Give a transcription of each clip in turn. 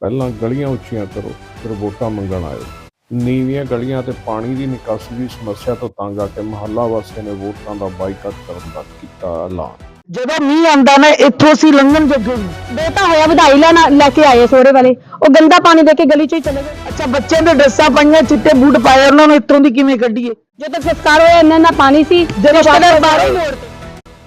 ਪਹਿਲਾਂ ਗਲੀਆਂ ਉੱਚੀਆਂ ਕਰੋ ਫਿਰ ਵੋਟਾਂ ਮੰਗਣ ਆਇਓ। ਨੀਵੀਆਂ ਗਲੀਆਂ ਤੇ ਪਾਣੀ ਦੀ ਨਿਕਾਸੀ ਦੀ ਸਮੱਸਿਆ ਤੋਂ ਤੰਗ ਆ ਕੇ ਮਹੱਲਾ ਵਾਸੀਆਂ ਨੇ ਵੋਟਾਂ ਦਾ ਬਾਈਕਾਟ ਕਰਨ ਦਾ ਕੀਤਾ ਐਲਾਨ। ਜਦੋਂ ਮੀਂਹ ਆਂਦਾ ਨਾ ਇੱਥੋਂ ਅਸੀਂ ਲੰਘਣ ਜੋਗੇ ਬੇਟਾ ਹੋਇਆ ਵਧਾਈ ਲੈਣਾ ਲੈ ਕੇ ਆਏ ਸੋਹਰੇ ਵਾਲੇ। ਉਹ ਗੰਦਾ ਪਾਣੀ ਦੇ ਕੇ ਗਲੀ ਚੋਂ ਹੀ ਚਲੇ ਗਏ। ਅੱਛਾ ਬੱਚਿਆਂ ਦੇ ਡਰੈਸਾਂ ਪਾਈਆਂ ਚਿੱਟੇ ਬੂਟ ਪਾਏ ਉਹਨਾਂ ਨੂੰ ਇੱਥੋਂ ਦੀ ਕਿਵੇਂ ਕੱਢੀਏ? ਜਦੋਂ ਸੰਸਕਾਰ ਹੋਇਆ ਇੰਨਾ ਇੰਨਾ ਪਾਣੀ ਸੀ ਰਿਸ਼ਤੇਦਾਰ ਬਾਹਰੋਂ ਹੀ ਮੋੜ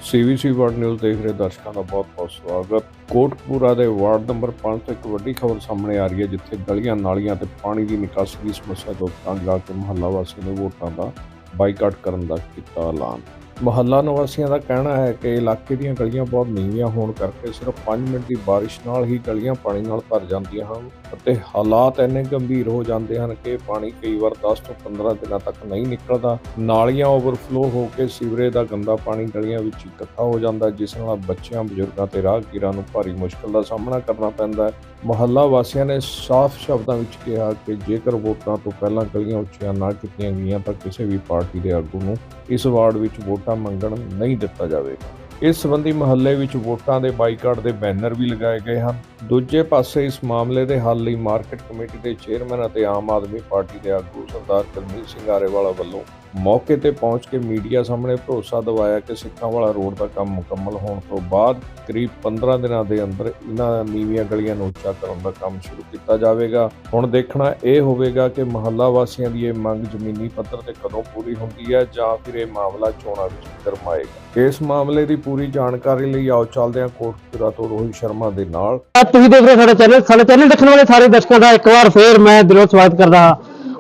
ਸੀਵੀਸੀ ਵਰਡ ਨਿਊਜ਼ ਦੇਖ ਰਹੇ ਦਰਸ਼ਕਾਂ ਦਾ ਬਹੁਤ-ਬਹੁਤ ਸਵਾਗਤ। ਕੋਟਪੂਰਾ ਦੇ ਵਾਰਡ ਨੰਬਰ 5 ਤੋਂ ਇੱਕ ਵੱਡੀ ਖਬਰ ਸਾਹਮਣੇ ਆ ਰਹੀ ਹੈ, ਜਿੱਥੇ ਗਲੀਆਂ, ਨਾਲੀਆਂ ਤੇ ਪਾਣੀ ਦੀ ਨਿਕਾਸੀ ਦੀ ਸਮੱਸਿਆ ਤੋਂ ਤੰਗ ਆ ਕੇ ਮੁਹੱਲਾ ਵਾਸੀਆਂ ਨੇ ਵੋਟਾਂ ਦਾ ਬਾਈਕਾਟ ਕਰਨ ਦਾ ਕੀਤਾ ਐਲਾਨ। ਮੁਹੱਲਾ ਨਿਵਾਸੀਆਂ ਦਾ ਕਹਿਣਾ ਹੈ ਕਿ ਇਲਾਕੇ ਦੀਆਂ ਗਲੀਆਂ ਬਹੁਤ ਨੀਵੀਆਂ ਹੋਣ ਕਰਕੇ ਸਿਰਫ 5 ਮਿੰਟ ਦੀ ਬਾਰਿਸ਼ ਨਾਲ ਹੀ ਗਲੀਆਂ ਪਾਣੀ ਨਾਲ ਭਰ ਜਾਂਦੀਆਂ ਹਨ ਅਤੇ ਹਾਲਾਤ ਇੰਨੇ ਗੰਭੀਰ ਹੋ ਜਾਂਦੇ ਹਨ ਕਿ ਪਾਣੀ ਕਈ ਵਾਰ 10 ਤੋਂ 15 ਦਿਨਾਂ ਤੱਕ ਨਹੀਂ ਨਿਕਲਦਾ। ਨਾਲੀਆਂ ਓਵਰਫਲੋ ਹੋ ਕੇ ਸੀਵਰੇਜ ਦਾ ਗੰਦਾ ਪਾਣੀ ਗਲੀਆਂ ਵਿੱਚ ਇਕੱਠਾ ਹੋ ਜਾਂਦਾ, ਜਿਸ ਨਾਲ ਬੱਚਿਆਂ, ਬਜ਼ੁਰਗਾਂ ਤੇ ਰਾਹਗੀਰਾਂ ਨੂੰ ਭਾਰੀ ਮੁਸ਼ਕਲ ਦਾ ਸਾਹਮਣਾ ਕਰਨਾ ਪੈਂਦਾ ਹੈ। ਮੁਹੱਲਾ ਵਾਸੀਆਂ ਨੇ ਸਾਫ਼ ਸ਼ਬਦਾਂ ਵਿੱਚ ਕਿਹਾ ਕਿ ਜੇਕਰ ਵੋਟਾਂ ਤੋਂ ਪਹਿਲਾਂ ਗਲੀਆਂ ਉੱਚੀਆਂ ਨਾ ਕੀਤੀਆਂ ਗਈਆਂ ਤਾਂ ਕਿਸੇ ਵੀ ਪਾਰਟੀ ਦੇ ਆਗੂ ਨੂੰ ਇਸ ਵਾਰਡ ਵਿੱਚ ਵੋਟਾਂ ਮੰਗਣ ਨਹੀਂ ਦਿੱਤਾ ਜਾਵੇਗਾ। ਇਸ ਸੰਬੰਧੀ ਮਹੱਲੇ ਵਿੱਚ ਵੋਟਾਂ ਦੇ ਬਾਈਕਾਟ ਦੇ ਬੈਨਰ ਵੀ ਲਗਾਏ ਗਏ ਹਨ। ਦੂਜੇ ਪਾਸੇ ਇਸ ਮਾਮਲੇ ਦੇ ਹੱਲ ਲਈ ਮਾਰਕੀਟ ਕਮੇਟੀ ਦੇ ਚੇਅਰਮੈਨ ਅਤੇ ਆਮ ਆਦਮੀ ਪਾਰਟੀ ਦੇ ਆਗੂ ਸਰਦਾਰ ਕਰਮੀਤ ਸਿੰਘ ਆਰੇਵਾਲਾ ਵੱਲੋਂ ਮੌਕੇ ਤੇ ਪਹੁੰਚ ਕੇ ਮੀਡੀਆ ਸਾਹਮਣੇ ਭਰੋਸਾ ਦਿਵਾਇਆ ਕਿ ਸਿੱਖਾਂ ਵਾਲਾ ਰੋਡ ਦਾ ਕੰਮ ਮੁਕੰਮਲ ਹੋਣ ਤੋਂ ਬਾਅਦ ਕਰੀਬ 15 ਦਿਨਾਂ ਦੇ ਅੰਦਰ ਇਹਨਾਂ ਨੀਵੀਆਂ ਗਲੀਆਂ ਨੂੰ ਉੱਚਾ ਕਰਨ ਦਾ ਕੰਮ ਸ਼ੁਰੂ ਕੀਤਾ ਜਾਵੇਗਾ। ਹੁਣ ਦੇਖਣਾ ਇਹ ਹੋਵੇਗਾ ਕਿ ਮਹੱਲਾ ਵਾਸੀਆਂ ਦੀ ਇਹ ਮੰਗ ਜ਼ਮੀਨੀ ਪੱਧਰ ਤੇ ਕਦੋਂ ਪੂਰੀ ਹੁੰਦੀ ਹੈ ਜਾਂ ਫਿਰ ਇਹ ਮਾਮਲਾ ਚੋਣਾਂ ਵਿੱਚ ਗਰਮਾਏਗਾ। ਇਸ ਮਾਮਲੇ ਦੀ ਪੂਰੀ ਜਾਣਕਾਰੀ ਲਈ ਆਓ ਚੱਲਦੇ ਹਾਂ ਕੋਟਪੁਰਾ ਤੋਂ ਰੋਹਿਤ ਸ਼ਰਮਾ ਦੇ ਨਾਲ। ਤੁਸੀਂ ਦੇਖ ਰਹੇ ਹੋ ਸਾਡਾ ਚੈਨਲ ਸਾਡੇ ਚੈਨਲ ਦੇਖਣ ਵਾਲੇ ਸਾਰੇ ਦਰਸ਼ਕਾਂ ਦਾ ਇੱਕ ਵਾਰ ਫੇਰ ਮੈਂ ਦਿਲੋਂ ਸਵਾਗਤ ਕਰਦਾ ਹਾਂ।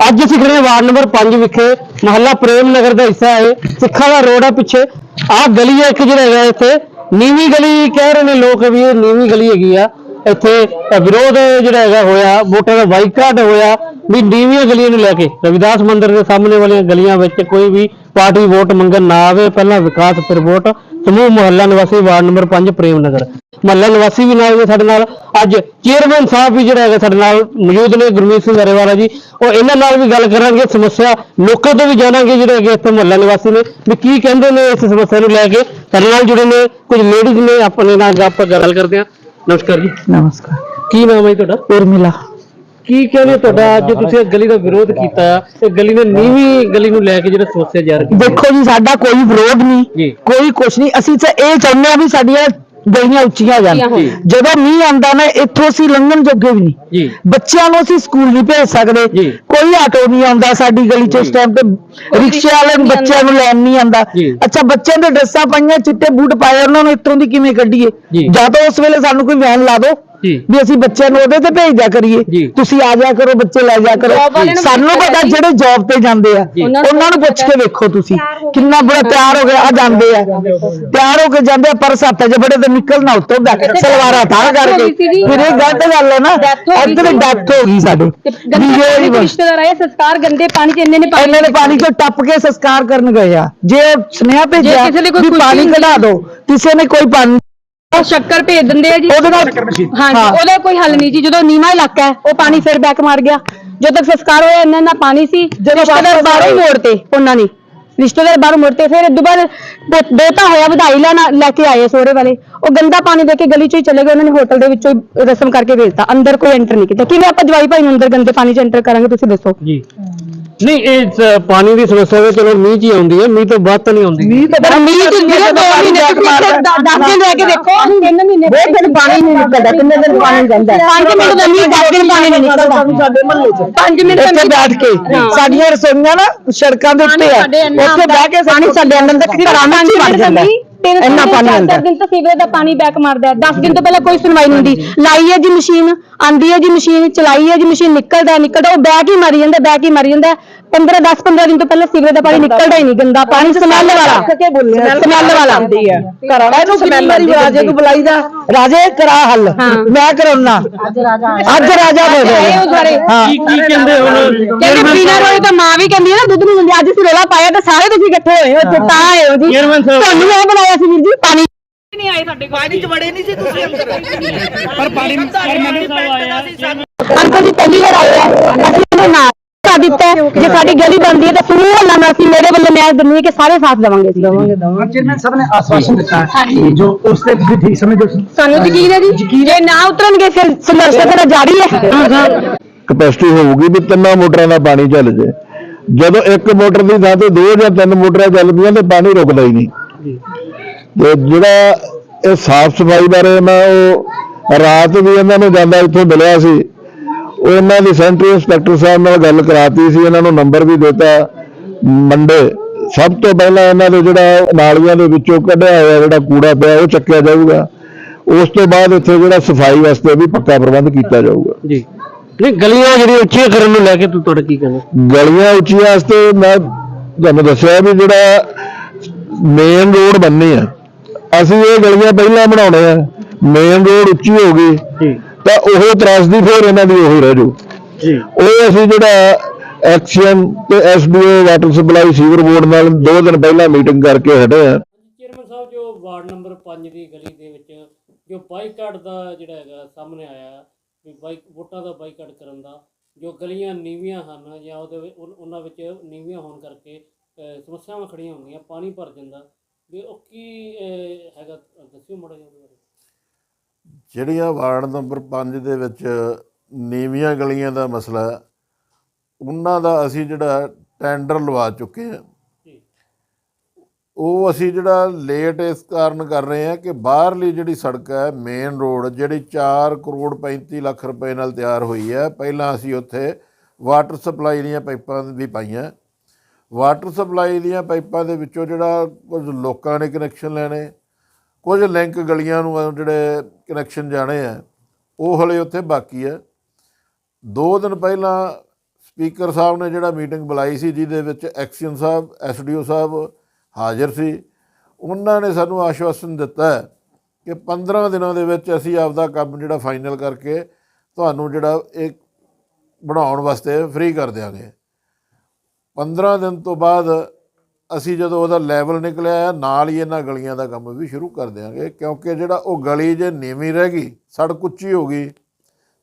ਅੱਜ ਅਸੀਂ ਖੜੇ ਹਾਂ ਵਾਰਡ ਨੰਬਰ 5 ਵਿਖੇ, ਮਹੱਲਾ ਪ੍ਰੇਮ ਨਗਰ ਦਾ ਹਿੱਸਾ ਹੈ। ਸਿੱਖਾਂ ਦਾ ਰੋਡ ਹੈ ਪਿੱਛੇ। ਆਹ ਗਲੀ ਹੈ ਇੱਕ ਜਿਹੜਾ ਹੈਗਾ ਇੱਥੇ। ਨੀਵੀਂ ਗਲੀ ਕਹਿ ਰਹੇ ਨੇ ਲੋਕ ਵੀ ਇਹ ਨੀਵੀਂ ਗਲੀ ਹੈਗੀ ਆ। ਇੱਥੇ ਵਿਰੋਧ ਜਿਹੜਾ ਹੈਗਾ ਹੋਇਆ, ਵੋਟਾਂ ਦਾ ਬਾਈਕਾਟ ਹੋਇਆ ਵੀ ਨੀਵੀਆਂ ਗਲੀਆਂ ਨੂੰ ਲੈ ਕੇ। ਰਵਿਦਾਸ ਮੰਦਿਰ ਦੇ ਸਾਹਮਣੇ ਵਾਲੀਆਂ ਗਲੀਆਂ ਵਿੱਚ ਕੋਈ ਵੀ ਪਾਰਟੀ ਵੋਟ ਮੰਗਣ ਨਾ ਆਵੇ, ਪਹਿਲਾਂ ਵਿਕਾਸ ਫਿਰ ਵੋਟ। ਸਮੂਹ ਮੁਹੱਲਾ ਨਿਵਾਸੀ ਵਾਰਡ ਨੰਬਰ 5 ਪ੍ਰੇਮ ਨਗਰ। ਮੁਹੱਲਾ ਨਿਵਾਸੀ ਵੀ ਨਾਲ ਨੇ ਸਾਡੇ ਨਾਲ। ਅੱਜ ਚੇਅਰਮੈਨ ਸਾਹਿਬ ਵੀ ਜਿਹੜਾ ਹੈਗਾ ਸਾਡੇ ਨਾਲ ਮੌਜੂਦ ਨੇ ਗੁਰਮੀਤ ਸਿੰਘ ਗਰੇਵਾਲਾ ਜੀ। ਉਹ ਇਹਨਾਂ ਨਾਲ ਵੀ ਗੱਲ ਕਰਾਂਗੇ ਸਮੱਸਿਆ ਲੋਕਾਂ ਤੋਂ ਵੀ ਜਾਣਾਂਗੇ ਜਿਹੜੇ ਹੈਗੇ ਇੱਥੇ ਮੁਹੱਲਾ ਨਿਵਾਸੀ ਨੇ। ਵੀ ਕੀ ਕਹਿੰਦੇ ਨੇ ਇਸ ਸਮੱਸਿਆ ਨੂੰ ਲੈ ਕੇ? ਸਾਡੇ ਨਾਲ ਜੁੜੇ ਨੇ ਕੁਝ ਲੇਡੀਜ਼ ਨੇ ਆਪਣੇ ਨਾਲ ਆਪਾਂ ਗੱਲ ਕਰਦੇ ਹਾਂ। ਨਮਸਕਾਰ ਜੀ। ਨਮਸਕਾਰ। ਕੀ ਨਾਮ ਹੈ ਜੀ ਤੁਹਾਡਾ? ਉਰਮਿਲਾ। ਕੀ ਕਹਿੰਦੇ ਤੁਹਾਡਾ? ਅੱਜ ਤੁਸੀਂ ਇਹ ਗਲੀ ਦਾ ਵਿਰੋਧ ਕੀਤਾ। ਇਹ ਗਲੀ ਨੇ ਨੀਵੀਂ ਗਲੀ ਨੂੰ ਲੈ ਕੇ ਜਿਹੜਾ ਸਮੱਸਿਆ ਜ਼ਾਹਰ ਕੀਤੀ ਦੇਖੋ ਜੀ ਸਾਡਾ ਕੋਈ ਵਿਰੋਧ ਜੀ। ਨਹੀਂ ਕੋਈ ਕੁਛ ਨਹੀਂ। ਅਸੀਂ ਤਾਂ ਇਹ ਚਾਹੁੰਦੇ ਆ ਵੀ ਸਾਡੀਆਂ ਗਲੀਆਂ ਉੱਚੀਆਂ ਜਾਣ। ਜੀ। ਜਦੋਂ ਮੀਂਹ ਆਂਦਾ ਨਾ ਇੱਥੋਂ ਅਸੀਂ ਲੰਘਣ ਜੋਗੇ ਵੀ ਨਹੀਂ। ਜੀ। ਬੱਚਿਆਂ ਨੂੰ ਅਸੀਂ ਸਕੂਲ ਨਹੀਂ ਭੇਜ ਸਕਦੇ। ਕੋਈ ਆਟੋ ਨਹੀਂ ਆਉਂਦਾ ਸਾਡੀ ਗਲੀ 'ਚ ਇਸ ਟਾਈਮ ਤੇ। ਰਿਕਸ਼ੇ ਵਾਲੇ ਨੂੰ ਬੱਚਿਆਂ ਨੂੰ ਲੈਣ ਨਹੀਂ ਆਉਂਦਾ। ਜੀ। ਅੱਛਾ ਬੱਚਿਆਂ ਦੇ ਡਰੈਸਾਂ ਪਾਈਆਂ ਚਿੱਟੇ ਬੂਟ ਪਾਏ ਉਹਨਾਂ ਨੂੰ ਇੱਥੋਂ ਦੀ ਕਿਵੇਂ ਕੱਢੀਏ? ਜੀ। ਤਾਂ ਉਸ ਵੇਲੇ ਸਾਨੂੰ ਕੋਈ ਵੈਨ ਲਾ ਦਿਓ। ਜੀ ਵੀ ਅਸੀਂ ਬੱਚਿਆਂ ਨੂੰ ਉਹਦੇ ਤੇ ਭੇਜਦਿਆ ਕਰੀਏ। ਤੁਸੀਂ ਆ ਜਾ ਕਰੋ ਬੱਚੇ ਲੈ ਜਾ ਕਰੋ ਸਾਨੂੰ ਪਤਾ। ਜਿਹੜੇ ਜੌਬ ਤੇ ਜਾਂਦੇ ਆ। ਉਹਨਾਂ ਨੂੰ ਪੁੱਛ ਕੇ ਵੇਖੋ ਤੁਸੀਂ ਕਿੰਨਾ ਬੜਾ ਤਿਆਰ ਹੋ ਗਿਆ ਆ ਜਾਂਦੇ ਆ ਤਿਆਰ ਹੋ ਕੇ ਜਾਂਦੇ ਆ ਪਰ ਸੱਤ ਜੇ ਬੜੇ ਤੇ ਨਿਕਲਣਾ ਉੱਤੋਂ ਦਾ ਸਲਵਾਰਾਂ ਤਾਂ ਕਰਕੇ ਫਿਰ ਇਹ ਗਲਤ ਗੱਲ ਹੈ ਨਾ ਇੱਧਰ। ਡੈਥ ਹੋ ਗਈ ਸਾਡੇ ਦੇ। ਰਿਸ਼ਤੇਦਾਰ ਆਏ ਸੰਸਕਾਰ ਗੰਦੇ ਪਾਣੀ ਚ ਇੰਨੇ ਨੇ ਪਾਣੀ ਇਹਨਾਂ ਨੇ ਪਾਣੀ ਚੋਂ ਟੱਪ ਕੇ ਸੰਸਕਾਰ ਕਰਨ ਗਏ ਆ ਜੇ ਸੁਨੇਹਾ ਭੇਜਿਆ ਕਿਸੇ ਲਈ ਕੋਈ ਵੀ ਪਾਣੀ ਕਢਾ ਦਿਓ ਕਿਸੇ ਨੇ ਕੋਈ ਪਾਣੀ ਉਹ ਸ਼ੱਕਰ ਭੇਜ ਦਿੰਦੇ ਆ ਜੀ। ਉਹਦੇ ਨਾਲ ਹਾਂਜੀ ਹਾਂ। ਉਹਦਾ ਕੋਈ ਹੱਲ ਨਹੀਂ ਜੀ। ਜਦੋਂ ਨੀਵਾ ਇਲਾਕਾ ਹੈ ਉਹ ਪਾਣੀ ਫਿਰ ਬੈਕ ਮਾਰ ਗਿਆ। ਜਦੋਂ ਤੱਕ ਸੰਸਕਾਰ ਹੋਇਆ ਇੰਨਾ ਇੰਨਾ ਪਾਣੀ ਸੀ ਰਿਸ਼ਤੇਦਾਰ ਬਾਹਰੋਂ ਹੀ ਮੋੜਤੇ ਉਹਨਾਂ ਨੇ। ਰਿਸ਼ਤੇਦਾਰ ਬਾਹਰੋਂ ਮੋੜਤੇ ਫਿਰ ਇਦੋਂ ਬਾਅਦ ਦੋ- ਦੋਤਾ ਹੋਇਆ ਵਧਾਈ ਲੈਣਾ ਲੈ ਕੇ ਆਏ ਸੋਹਰੇ ਵਾਲੇ। ਉਹ ਗੰਦਾ ਪਾਣੀ ਦੇ ਕੇ ਗਲੀ ਚੋਂ ਹੀ ਚਲੇ ਗਏ ਉਹਨਾਂ ਨੇ ਹੋਟਲ ਦੇ ਵਿੱਚੋਂ ਹੀ ਰਸਮ ਕਰਕੇ ਭੇਜਤਾ। ਅੰਦਰ ਕੋਈ ਐਂਟਰ ਨਹੀਂ ਕੀਤਾ। ਕਿਵੇਂ ਆਪਾਂ ਜਵਾਈ ਭਾਈ ਨੂੰ ਅੰਦਰ ਗੰਦੇ ਪਾਣੀ 'ਚ ਐਂਟਰ ਕਰਾਂਗੇ ਤੁਸੀਂ ਦੱਸੋ। ਜੀ। ਨਹੀਂ ਇਹ ਸ- ਪਾਣੀ ਦੀ ਸਮੱਸਿਆ ਤਾਂ ਚਲੋ ਮੀਂਹ 'ਚ ਹੀ ਆਉਂਦੀ ਹੈ ਮੀਂਹ ਤੋਂ ਬਾਅਦ ਤਾਂ ਨਹੀਂ ਆਉਂਦੀ। ਮੀਂਹ ਤਾਂ ਮੀਂਹ ਚ ਜਿਹੜੇ ਦੋ ਮਹੀਨੇ ਤੁਸੀਂ ਇੱਥੇ ਦ- ਦਸ ਦਿਨ ਰਹਿ ਕੇ ਦੇਖੋ। ਤਿੰਨ ਮਹੀਨੇ ਬਹੁਤ ਦਿਨ ਪਾਣੀ ਨਹੀਂ ਨਿਕਲਦਾ ਕਿੰਨੇ ਦਿਨ ਪਾਣੀ ਜਾਂਦਾ? ਪੰਜ ਮਿੰਟ ਦਾ ਮੀਂਹ ਦਸ ਦਿਨ ਪਾਣੀ ਨਹੀਂ ਨਿਕਲਦਾ। ਸਾਡੇ ਮਹੱਲੇ 'ਚ। ਪੰਜ ਮਿੰਟ ਦਾ ਇੱਥੇ ਬੈਠ ਕੇ। ਸਾਡੀਆਂ ਰਸੋਈਆਂ ਨਾ ਸੜਕਾਂ ਦੇ ਉੱਤੇ ਆ। ਸਾਡੇ ਉੱਥੇ ਬਹਿ ਕੇ ਪਾਣੀ ਸਾਡੇ ਅੰਦਰ ਤੱਕ ਘਰਾਂ ਵਿੱਚ ਹੀ ਵੜ ਜਾਂਦਾ। ਹੈ। ਇੰਨਾ ਪਾਣੀ ਆਉਂਦਾ। ਦਿਨ ਤੋਂ ਸੀਵਰੇਜ ਦਾ ਪਾਣੀ ਬੈਕ ਮਾਰਦਾ ਹੈ। 10 ਦਿਨ ਤੋਂ ਪਹਿਲਾਂ ਕੋਈ ਸੁਣਵਾਈ ਨਹੀਂ ਹੁੰਦੀ। ਲਾਈ ਹੈ ਜੀ ਮਸ਼ੀਨ ਆਂਦੀ ਹੈ ਜੀ ਮਸ਼ੀਨ ਚਲਾਈ ਹੈ ਜੀ ਮਸ਼ੀਨ ਨਿਕਲਦਾ ਹੈ, ਨਿਕਲਦਾ ਉਹ ਬੈਕ ਹੀ ਮਾਰੀ ਜਾਂਦਾ ਬੈਕ ਹੀ ਮਾਰੀ ਜਾਂਦਾ। 15 10 15 ਦਿਨ ਤੋਂ ਪਹਿਲਾਂ ਸੀਵਰੇਜ ਦਾ ਪਾਣੀ ਨਿਕਲਦਾ ਹੀ ਨਹੀਂ। ਗੰਦਾ ਪਾਣੀ ਸਮੈਲ ਵਾਲਾ। ਕੇ ਬੋਲਿਆ ਸਮੈਲ ਵਾਲਾ। ਆਉਂਦੀ ਆ ਘਰਾਂ ਵਾਲੇ ਨੂੰ ਸਮੈਲ ਆਉਂਦੀ ਰਾਜੇ ਨੂੰ ਬੁਲਾਈਦਾ? ਰਾਜੇ ਕਰਾ ਹੱਲ। ਮੈਂ ਕਰਾਉਣਾ ਅੱਜ ਰਾਜਾ ਅੱਜ ਰਾਜਾ ਹੋ ਆਏ ਉਹ ਸਾਰੇ। ਹਾਂ। ਕੀ ਕੀ ਕਹਿੰਦੇ ਹੁਣ? ਕਹਿੰਦੇ ਪੀਣਾ ਰੋਏ ਤਾਂ ਮਾਂ ਵੀ ਕਹਿੰਦੀ ਹੈ ਨਾ ਦੁੱਧ ਨੂੰ। ਦਿੰਦੀ ਅੱਜ ਅਸੀਂ ਰੋਲਾ ਪਾਇਆ ਤਾਂ ਸਾਰੇ ਤੁਸੀਂ ਇਕੱਠੇ ਹੋਏ ਹੋ ਇੱਥੇ ਤਾਂ ਆਏ ਹੋ ਜੀ। ਚੇਅਰਮੈਨ ਸਾਹਿਬ। ਤੁਹਾਨੂੰ ਮੈਂ ਬਣਾਇਆ ਸੀ ਵੀਰ ਜੀ? ਪਾਣੀ ਪਰ ਪਾਣੀ ਪਰਮਾਨੈਂਟ ਸਾਹਿਬ ਆਇਆ ਅੰਕਲ ਜੀ ਪਹਿਲੀ ਵਾਰ ਆਏ ਆ। ਅਸੀਂ ਉਹਦੇ ਨਾਲ ਸਾਡੇ ਦਿੱਤਾ। ਹੈ। ਜੇ ਸਾਡੀ ਗਲੀ ਬਣਦੀ ਹੈ ਤਾਂ ਸਮੂਹ ਹੱਲਾ ਨਾਲ ਅਸੀਂ ਮੇਰੇ ਵੱਲੋਂ ਨਿਆਂ ਦਿੰਦੀ ਕਿ ਸਾਰੇ ਸਾਥ ਦੇਵਾਂਗੇ ਅਸੀਂ। ਚੇਅਰਮੈਨ ਸਾਹਿਬ ਨੇ ਆਸ਼ਵਾਸਨ ਦਿੱਤਾ ਹੈ ਜੋ ਉਸ ਤੇ ਤੁਸੀਂ ਠੀਕ ਸਮਝਦੇ ਹੋ। ਸਾਨੂੰ ਯਕੀਨ ਹੈ ਜੀ। ਜੇ ਨਾ ਉਤਰਨਗੇ ਫਿਰ ਸੰਘਰਸ਼ ਸਾਡਾ ਜਾਰੀ ਹੈ। ਕਪੈਸਿਟੀ ਹੋਊਗੀ ਵੀ ਤਿੰਨਾਂ ਮੋਟਰਾਂ ਦਾ ਪਾਣੀ ਚੱਲ ਜੇ। ਜਦੋਂ ਇੱਕ ਮੋਟਰ ਦੀ ਥਾਂ ਤੇ ਦੋ ਜਾਂ ਤਿੰਨ ਮੋਟਰਾਂ ਚੱਲਦੀਆਂ ਤੇ ਪਾਣੀ ਰੁਕਦਾ ਹੀ ਨਹੀਂ। ਤੇ ਜਿਹੜਾ ਇਹ ਸਾਫ਼ ਸਫ਼ਾਈ ਬਾਰੇ ਮੈਂ ਉਹ ਰਾਤ ਵੀ ਇਹਨਾਂ ਨੂੰ ਜਾਂਦਾ ਇੱਥੇ ਮਿਲਿਆ ਸੀ ਉਹ ਇਹਨਾਂ ਦੀ ਸੈਂਟਰੀ ਇੰਸਪੈਕਟਰ ਸਾਹਿਬ ਨਾਲ ਗੱਲ ਕਰਾਤੀ ਸੀ ਇਹਨਾਂ ਨੂੰ ਨੰਬਰ ਵੀ ਦਿੱਤਾ ਮੰਡੇ। ਸਭ ਤੋਂ ਪਹਿਲਾਂ ਇਹਨਾਂ ਦੇ ਜਿਹੜਾ ਨਾਲੀਆਂ ਦੇ ਵਿੱਚੋਂ ਕੱਢਿਆ ਹੋਇਆ ਜਿਹੜਾ ਕੂੜਾ ਪਿਆ ਉਹ ਚੱਕਿਆ ਜਾਊਗਾ। ਉਸ ਤੋਂ ਬਾਅਦ ਇੱਥੇ ਜਿਹੜਾ ਸਫ਼ਾਈ ਵਾਸਤੇ ਵੀ ਪੱਕਾ ਪ੍ਰਬੰਧ ਕੀਤਾ ਜਾਊਗਾ। ਜੀ। ਨਹੀਂ ਗਲੀਆਂ ਜਿਹੜੀਆਂ ਉੱਚੀਆਂ ਕਰਨ ਨੂੰ ਲੈ ਕੇ ਤੂੰ ਤੁਹਾਡਾ ਕੀ ਕਹਿਣਾ ਗਲੀਆਂ ਉੱਚੀਆਂ ਵਾਸਤੇ ਮੈਂ ਤੁਹਾਨੂੰ ਦੱਸਿਆ ਵੀ ਜਿਹੜਾ ਮੇਨ ਰੋਡ ਬੰਨੇ ਆ। ਅਸੀਂ ਇਹ ਗਲੀਆਂ ਪਹਿਲਾਂ ਬਣਾਉਣੇ ਆ ਮੇਨ ਰੋਡ ਉੱਚੀ ਹੋ ਗਈ ਜੀ। ਤਾਂ ਉਹ ਤਰਾਸਦੀ ਫਿਰ ਇਹਨਾਂ ਦੀ ਉਹੀ ਰਹਿ ਜੂ। ਜੀ। ਉਹ ਅਸੀਂ ਜਿਹੜਾ ਐਕਸ਼ਨ ਤੇ SDO water supply sewer board ਨਾਲ ਦੋ ਦਿਨ ਪਹਿਲਾਂ ਮੀਟਿੰਗ ਕਰਕੇ ਹਟੇ ਆ। ਚੇਅਰਮੈਨ ਸਾਹਿਬ ਜੋ ਵਾਰਡ ਨੰਬਰ 5 ਦੀ ਗਲੀ ਦੇ ਵਿੱਚ ਜੋ ਬਾਈਕਾਟ ਦਾ ਜਿਹੜਾ ਹੈਗਾ ਸਾਹਮਣੇ ਆਇਆ ਵੀ ਬਾਈਕ ਵੋਟਾਂ ਦਾ ਬਾਈਕਾਟ ਕਰਨ ਦਾ ਜੋ ਗਲੀਆਂ ਨੀਵੀਆਂ ਹਨ ਜਾਂ ਉਹਦੇ ਉਹਨਾਂ ਵਿੱਚ ਨੀਵੀਆਂ ਹੋਣ ਕਰਕੇ ਸਮੱਸਿਆਵਾਂ ਖੜੀਆਂ ਹੁੰਦੀਆਂ ਪਾਣੀ ਭਰ ਜਾਂਦਾ। ਵੀ ਉਹ ਕੀ ਅਹ, ਹੈਗਾ ਦੱਸਿਓ ਮਾੜਾ ਜਿਹਾ ਉਹਦੇ ਬਾਰੇ। ਜਿਹੜੀਆਂ ਵਾਰਡ ਨੰਬਰ 5 ਦੇ ਵਿੱਚ ਨੀਵੀਆਂ ਗਲੀਆਂ ਦਾ ਮਸਲਾ ਹੈ, ਉਹਨਾਂ ਦਾ ਅਸੀਂ ਜਿਹੜਾ ਟੈਂਡਰ ਲਵਾ ਚੁੱਕੇ ਹਾਂ। ਜੀ। ਉਹ ਅਸੀਂ ਜਿਹੜਾ ਲੇਟ ਇਸ ਕਾਰਨ ਕਰ ਰਹੇ ਹਾਂ ਕਿ ਬਾਹਰਲੀ ਜਿਹੜੀ ਸੜਕ ਹੈ ਮੇਨ ਰੋਡ ਜਿਹੜੀ 4 ਕਰੋੜ 35 ਲੱਖ ਰੁਪਏ ਨਾਲ ਤਿਆਰ ਹੋਈ ਹੈ ਪਹਿਲਾਂ ਅਸੀਂ ਉੱਥੇ ਵਾਟਰ ਸਪਲਾਈ ਦੀਆਂ ਪਾਈਪਾਂ ਵੀ ਪਾਈਆਂ। ਵਾਟਰ ਸਪਲਾਈ ਦੀਆਂ ਪਾਈਪਾਂ ਦੇ ਵਿੱਚੋਂ ਜਿਹੜਾ ਕੁਝ ਲੋਕਾਂ ਨੇ ਕਨੈਕਸ਼ਨ ਲੈਣੇ, ਕੁਝ ਲਿੰਕ ਗਲੀਆਂ ਨੂੰ ਜਿਹੜੇ ਕਨੈਕਸ਼ਨ ਜਾਣੇ ਆ, ਉਹ ਹਲੇ ਉੱਥੇ ਬਾਕੀ ਹੈ ਦੋ ਦਿਨ ਪਹਿਲਾਂ ਸਪੀਕਰ ਸਾਹਿਬ ਨੇ ਜਿਹੜਾ ਮੀਟਿੰਗ ਬੁਲਾਈ ਸੀ, ਜਿਹਦੇ ਵਿੱਚ ਐਕਸੀਅਨ ਸਾਹਿਬ ਐਸਡੀਓ ਸਾਹਿਬ ਹਾਜ਼ਰ ਸੀ, ਉਹਨਾਂ ਨੇ ਸਾਨੂੰ ਆਸ਼ਵਾਸਨ ਦਿੱਤਾ ਕਿ 15 ਦਿਨਾਂ ਦੇ ਵਿੱਚ ਅਸੀਂ ਆਪਦਾ ਕੰਮ ਜਿਹੜਾ ਫਾਈਨਲ ਕਰਕੇ ਤੁਹਾਨੂੰ ਜਿਹੜਾ ਇਹ ਬਣਾਉਣ ਵਾਸਤੇ ਫ੍ਰੀ ਕਰ ਦਿਆਂਗੇ। 15 ਦਿਨ ਤੋਂ ਬਾਅਦ ਅਸੀਂ ਜਦੋਂ ਉਹਦਾ ਲੈਵਲ ਨਿਕਲਿਆ ਹੈ, ਨਾਲ ਹੀ ਇਹਨਾਂ ਗਲੀਆਂ ਦਾ ਕੰਮ ਵੀ ਸ਼ੁਰੂ ਕਰ ਦਿਆਂਗੇ ਕਿਉਂਕਿ ਜਿਹੜਾ ਉਹ ਗਲੀ ਜੇ ਨੀਵੀਂ ਰਹਿ ਗਈ ਸੜਕ ਉੱਚੀ ਹੋ ਗਈ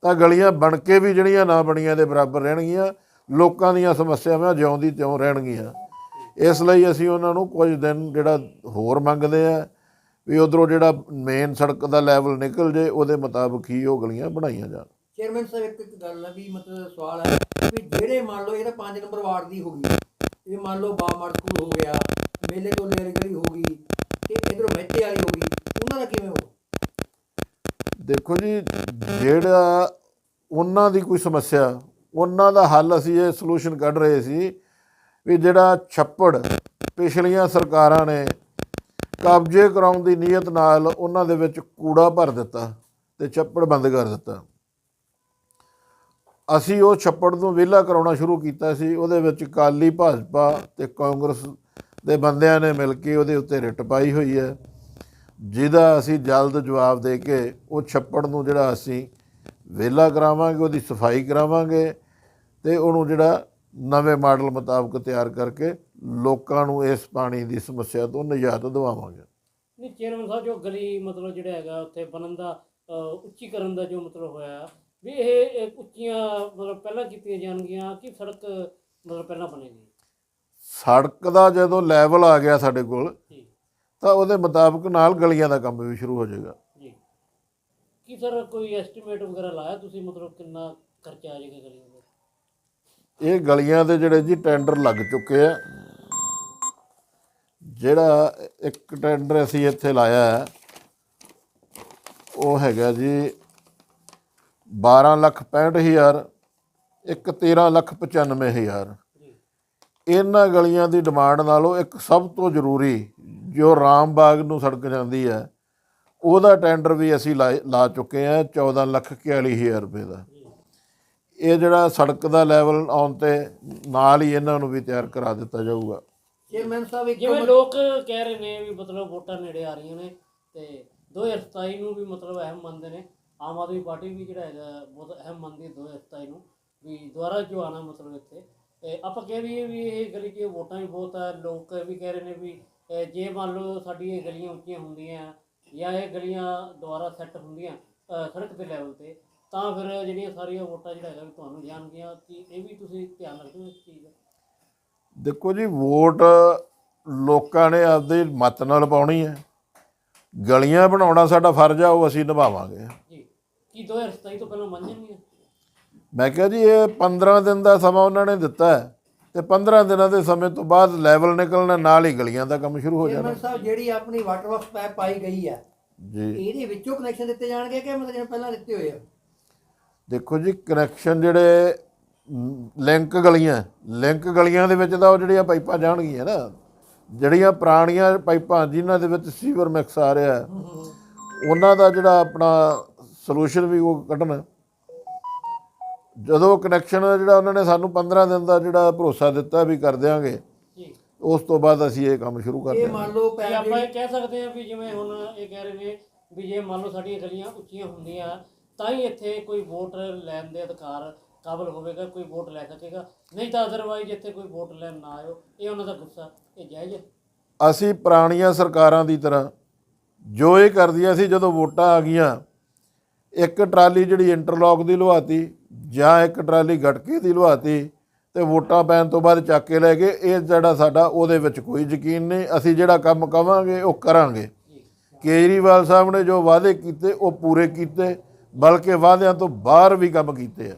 ਤਾਂ ਗਲੀਆਂ ਬਣ ਕੇ ਵੀ ਜਿਹੜੀਆਂ ਨਾ ਬਣੀਆਂ ਦੇ ਬਰਾਬਰ ਰਹਿਣਗੀਆਂ ਲੋਕਾਂ ਦੀਆਂ ਸਮੱਸਿਆਵਾਂ ਜਿਉਂਦੀ ਤਿਉਂ ਰਹਿਣਗੀਆਂ। ਇਸ ਲਈ ਅਸੀਂ ਉਹਨਾਂ ਨੂੰ ਕੁਝ ਦਿਨ ਜਿਹੜਾ ਹੋਰ ਮੰਗਦੇ ਆ ਵੀ ਉਧਰੋਂ ਜਿਹੜਾ ਮੇਨ ਸੜਕ ਦਾ ਲੈਵਲ ਨਿਕਲ ਜੇ ਉਹਦੇ ਮੁਤਾਬਕ ਹੀ ਉਹ ਗਲੀਆਂ ਬਣਾਈਆਂ ਜਾਣ। ਚੇਅਰਮੈਨ ਸਾਹਿਬ, ਇੱਕ ਇੱਕ ਗੱਲ ਹੈ ਵੀ ਮਤਲਬ ਸਵਾਲ ਹੈ ਵੀ ਜਿਹੜੇ ਮੰਨ ਲਓ ਇਹ ਤਾਂ 5 ਨੰਬਰ ਵਾਰਡ ਦੀ ਹੋ ਗਈ। ਇਹ ਮੰਨ ਲਓ ਬਾਮਰ ਸਕੂਲ ਹੋ ਗਿਆ, ਮੇਲੇ ਤੋਂ ਵਾਲੀ ਗਲੀ ਹੋ ਗਈ ਤੇ ਇਧਰੋਂ ਮਹਿਤੇ ਵਾਲੀ ਹੋ ਗਈ, ਉਹਨਾਂ ਦਾ ਕਿਵੇਂ ਹੋਊ? ਦੇਖੋ ਜੀ, ਜਿਹੜਾ ਉਹਨਾਂ ਦੀ ਕੋਈ ਸਮੱਸਿਆ, ਉਹਨਾਂ ਦਾ ਹੱਲ ਅਸੀਂ ਇਹ ਸੋਲੂਸ਼ਨ ਕੱਢ ਰਹੇ ਸੀ ਵੀ ਜਿਹੜਾ ਛੱਪੜ ਪਿਛਲੀਆਂ ਸਰਕਾਰਾਂ ਨੇ ਕਬਜ਼ੇ ਕਰਾਉਣ ਦੀ ਨੀਅਤ ਨਾਲ ਉਹਨਾਂ ਦੇ ਵਿੱਚ ਕੂੜਾ ਭਰ ਦਿੱਤਾ ਤੇ ਛੱਪੜ ਬੰਦ ਕਰ ਦਿੱਤਾ। ਅਸੀਂ ਉਹ ਛੱਪੜ ਨੂੰ ਵਿਹਲਾ ਕਰਾਉਣਾ ਸ਼ੁਰੂ ਕੀਤਾ ਸੀ ਉਹਦੇ ਵਿੱਚ ਕਾਲੀ ਭਾਜਪਾ ਤੇ ਕਾਂਗਰਸ ਦੇ ਬੰਦਿਆਂ ਨੇ ਮਿਲ ਕੇ ਉਹਦੇ ਉੱਤੇ ਰਿਟ ਪਾਈ ਹੋਈ ਹੈ। ਜਿਹਦਾ ਅਸੀਂ ਜਲਦ ਜਵਾਬ ਦੇ ਕੇ ਉਹ ਛੱਪੜ ਨੂੰ ਜਿਹੜਾ ਅਸੀਂ ਵਿਹਲਾ ਕਰਾਵਾਂਗੇ ਉਹਦੀ ਸਫ਼ਾਈ ਕਰਾਵਾਂਗੇ ਤੇ ਉਹਨੂੰ ਜਿਹੜਾ ਨਵੇਂ ਮਾਡਲ ਮੁਤਾਬਕ ਤਿਆਰ ਕਰਕੇ ਲੋਕਾਂ ਨੂੰ ਇਸ ਪਾਣੀ ਦੀ ਸਮੱਸਿਆ ਤੋਂ ਨਿਜਾਤ ਦਿਵਾਵਾਂਗੇ। ਨਹੀਂ ਚੇਅਰਮੈਨ ਸਾਹਿਬ ਜੋ ਗਲੀ ਮਤਲਬ ਜਿਹੜਾ ਹੈਗਾ ਉੱਥੇ ਬਣਨ ਦਾ ਅਹ, ਉੱਚੀ ਕਰਨ ਦਾ ਜੋ ਮਤਲਬ ਹੋਇਆ ਵੀ ਇਹ ਇਹ ਉੱਚੀਆਂ ਮਤਲਬ ਪਹਿਲਾਂ ਕੀਤੀਆਂ ਜਾਣਗੀਆਂ ਕਿ ਸੜਕ ਮਤਲਬ ਪਹਿਲਾਂ ਬਣੇਗੀ ਸੜਕ ਦਾ ਜਦੋਂ ਲੈਵਲ ਆ ਗਿਆ ਸਾਡੇ ਕੋਲ ਜੀ। ਤਾਂ ਉਹਦੇ ਮੁਤਾਬਕ ਨਾਲ ਗਲੀਆਂ ਦਾ ਕੰਮ ਵੀ ਸ਼ੁਰੂ ਹੋ ਜਾਏਗਾ। ਜੀ। ਕੀ ਸਰ ਕੋਈ ਐਸਟੀਮੇਟ ਵਗੈਰਾ ਲਾਇਆ ਤੁਸੀਂ ਮਤਲਬ ਕਿੰਨਾ ਖਰਚਾ ਆ ਜਾਏਗਾ ਗਲੀਆਂ ਦਾ? ਇਹ ਗਲੀਆਂ ਦੇ ਜਿਹੜੇ ਜੀ ਟੈਂਡਰ ਲੱਗ ਚੁੱਕੇ ਆ ਜਿਹੜਾ ਇੱਕ ਟੈਂਡਰ ਅਸੀਂ ਇੱਥੇ ਲਾਇਆ ਹੈ ਉਹ ਹੈਗਾ ਜੀ 12 ਲੱਖ 65 ਹਜ਼ਾਰ ਇੱਕ 13 ਲੱਖ 95 ਹਜ਼ਾਰ। ਇਹਨਾਂ ਗਲੀਆਂ ਦੀ ਡਿਮਾਂਡ ਨਾਲੋਂ ਇੱਕ ਸਭ ਤੋਂ ਜ਼ਰੂਰੀ ਜੋ ਰਾਮ ਬਾਗ ਨੂੰ ਸੜਕ ਜਾਂਦੀ ਹੈ ਉਹਦਾ ਟੈਂਡਰ ਵੀ ਅਸੀਂ ਲਾ- ਲਾ ਚੁੱਕੇ ਆ 14 ਲੱਖ 41 ਹਜ਼ਾਰ ਰੁਪਏ ਦਾ। ਇਹ ਜਿਹੜਾ ਸੜਕ ਦਾ ਲੈਵਲ ਆਉਣ ਤੇ ਨਾਲ ਹੀ ਇਹਨਾਂ ਨੂੰ ਵੀ ਤਿਆਰ ਕਰਾ ਦਿੱਤਾ ਜਾਊਗਾ। ਚੇਅਰਮੈਨ ਸਾਹਿਬ ਇੱਕ ਜਿਵੇਂ ਲੋਕ ਕਹਿ ਰਹੇ ਨੇ ਵੀ ਮਤਲਬ ਵੋਟਾਂ ਨੇੜੇ ਆ ਰਹੀਆਂ ਨੇ ਤੇ 2027 ਨੂੰ ਵੀ ਮਤਲਬ ਅਹਿਮ ਮੰਨਦੇ ਨੇ। ਆਮ ਆਦਮੀ ਪਾਰਟੀ ਵੀ ਜਿਹੜਾ ਹੈਗਾ ਬਹੁਤ ਅਹਿਮ ਮੰਨਦੀ ਹੈ 2027 ਇਹਨੂੰ ਵੀ ਦੁਬਾਰਾ ਜੋ ਆਣਾ ਮਤਲਬ ਇੱਥੇ? ਤੇ ਆਪਾਂ ਕਹਿ ਰਹੀਏ ਵੀ ਇਹ ਗਲੀ 'ਚ ਵੋਟਾਂ ਵੀ ਬਹੁਤ ਆ ਲੋਕ ਵੀ ਕਹਿ ਰਹੇ ਨੇ ਵੀ ਅਹ, ਜੇ ਮੰਨ ਲਓ ਸਾਡੀ ਇਹ ਗਲੀਆਂ ਉੱਚੀਆਂ ਹੁੰਦੀਆਂ ਜਾਂ ਇਹ ਗਲੀਆਂ ਦੁਬਾਰਾ ਸੈੱਟ ਹੁੰਦੀਆਂ ਅਹ, ਸੜਕ ਦੇ ਲੈਵਲ ਤੇ ਤਾਂ ਫਿਰ ਜਿਹੜੀਆਂ ਸਾਰੀਆਂ ਵੋਟਾਂ ਜਿਹੜਾ ਹੈਗਾ ਵੀ ਤੁਹਾਨੂੰ ਜਾਣਗੀਆਂ ਕਿ ਇਹ ਵੀ ਤੁਸੀਂ ਧਿਆਨ ਰੱਖਦੇ ਹੋ ਇਸ ਚੀਜ਼ ਦਾ? ਦੇਖੋ ਜੀ ਵੋਟ ਲੋਕਾਂ ਨੇ ਆਪਦੇ ਮਤ ਨਾਲ ਪਾਉਣੀ ਹੈ। ਗਲੀਆਂ ਬਣਾਉਣਾ ਸਾਡਾ ਫਰਜ਼ ਆ ਉਹ ਅਸੀਂ ਨਿਭਾਵਾਂਗੇ। ਕੀ 2027 ਤੋਂ ਪਹਿਲਾਂ ਮੰਨ ਜਾਣਗੇ ਮੈਂ ਕਿਹਾ ਜੀ ਇਹ 15 ਦਿਨ ਦਾ ਸਮਾਂ ਉਹਨਾਂ ਨੇ ਦਿੱਤਾ ਹੈ ਤੇ 15 ਦਿਨਾਂ ਦੇ ਸਮੇਂ ਤੋਂ ਬਾਅਦ ਲੈਵਲ ਨਿਕਲਣਾ ਨਾਲ ਹੀ ਗਲੀਆਂ ਦਾ ਕੰਮ ਸ਼ੁਰੂ ਹੋ ਜਾਣਾ। ਸਾਹਿਬ ਜਿਹੜੀ ਆਪਣੀ ਵਾਟਰ ਵਰਕਸ ਪਾਈਪ ਪਾਈ ਗਈ ਹੈ ਜੀ। ਇਹਦੇ ਵਿੱਚੋਂ ਕਨੈਕਸ਼ਨ ਦਿੱਤੇ ਜਾਣਗੇ ਕਿ ਮਤਲਬ ਜਿਵੇਂ ਪਹਿਲਾਂ ਦਿੱਤੇ ਹੋਏ ਆ? ਦੇਖੋ ਜੀ ਕਨੈਕਸ਼ਨ ਜਿਹੜੇ ਲਿੰਕ ਗਲੀਆਂ ਲਿੰਕ ਗਲੀਆਂ ਦੇ ਵਿੱਚ ਤਾਂ ਉਹ ਜਿਹੜੀਆਂ ਪਾਈਪਾਂ ਜਾਣਗੀਆਂ ਨਾ ਜਿਹੜੀਆਂ ਪੁਰਾਣੀਆਂ ਪਾਈਪਾਂ ਜਿਨ੍ਹਾਂ ਦੇ ਵਿੱਚ ਸੀਵਰ ਮਿਕਸ ਆ ਰਿਹਾ ਹੈ, ਉਹਨਾਂ ਦਾ ਜਿਹੜਾ ਆਪਣਾ ਸੋਲੂਸ਼ਨ ਵੀ ਉਹ ਕੱਢਣਾ। ਜਦੋਂ ਕਨੈਕਸ਼ਨ ਜਿਹੜਾ ਉਹਨਾਂ ਨੇ ਸਾਨੂੰ 15 ਦਿਨ ਦਾ ਜਿਹੜਾ ਭਰੋਸਾ ਦਿੱਤਾ ਵੀ ਕਰ ਦਿਆਂਗੇ ਜੀ। ਉਸ ਤੋਂ ਬਾਅਦ ਅਸੀਂ ਇਹ ਕੰਮ ਸ਼ੁਰੂ ਕਰ ਇਹ ਦਿਆਂਗੇ। ਮੰਨ ਲਓ ਪੈਪ ਆਪਾਂ ਇਹ ਕਹਿ ਸਕਦੇ ਹਾਂ ਵੀ ਜਿਵੇਂ ਹੁਣ ਇਹ ਕਹਿ ਰਹੇ ਨੇ ਵੀ ਜੇ ਮੰਨ ਲਓ ਸਾਡੀਆਂ ਗਲੀਆਂ ਉੱਚੀਆਂ ਹੁੰਦੀਆਂ ਤਾਂ ਹੀ ਇੱਥੇ ਕੋਈ ਵੋਟ ਲੈਣ ਦੇ ਅਧਿਕਾਰ ਕਾਬਲ ਹੋਵੇਗਾ ਕੋਈ ਵੋਟ ਲੈ ਸਕੇਗਾ। ਨਹੀਂ ਤਾਂ ਅਦਰਵਾਈਜ਼ ਇੱਥੇ ਕੋਈ ਵੋਟ ਲੈਣ ਨਾ ਆਇਓ। ਇਹ ਉਹਨਾਂ ਦਾ ਗੁੱਸਾ ਇਹ ਜਾਇਜ਼ ਹੈ। ਅਸੀਂ ਪੁਰਾਣੀਆਂ ਸਰਕਾਰਾਂ ਦੀ ਤਰ੍ਹਾਂ ਜੋ ਇਹ ਕਰਦੀਆਂ ਸੀ ਜਦੋਂ ਵੋਟਾਂ ਆ ਗਈਆਂ ਇੱਕ ਟਰਾਲੀ ਜਿਹੜੀ ਇੰਟਰਲੌਕ ਦੀ ਲਵਾਤੀ ਜਾਂ ਇੱਕ ਟਰਾਲੀ ਗਟਕੇ ਦੀ ਲਵਾਤੀ ਤੇ ਵੋਟਾਂ ਪੈਣ ਤੋਂ ਬਾਅਦ ਚੱਕ ਕੇ ਲੈ ਗਏ, ਇਹ ਜਿਹੜਾ ਸਾਡਾ ਉਹਦੇ ਵਿੱਚ ਕੋਈ ਯਕੀਨ ਨਹੀਂ। ਅਸੀਂ ਜਿਹੜਾ ਕੰਮ ਕਵਾਂਗੇ, ਉਹ ਕਰਾਂਗੇ। ਕੇਜਰੀਵਾਲ ਸਾਹਿਬ ਨੇ ਜੋ ਵਾਅਦੇ ਕੀਤੇ, ਉਹ ਪੂਰੇ ਕੀਤੇ, ਬਲਕਿ ਵਾਅਦਿਆਂ ਤੋਂ ਬਾਹਰ ਵੀ ਕੰਮ ਕੀਤੇ ਆ।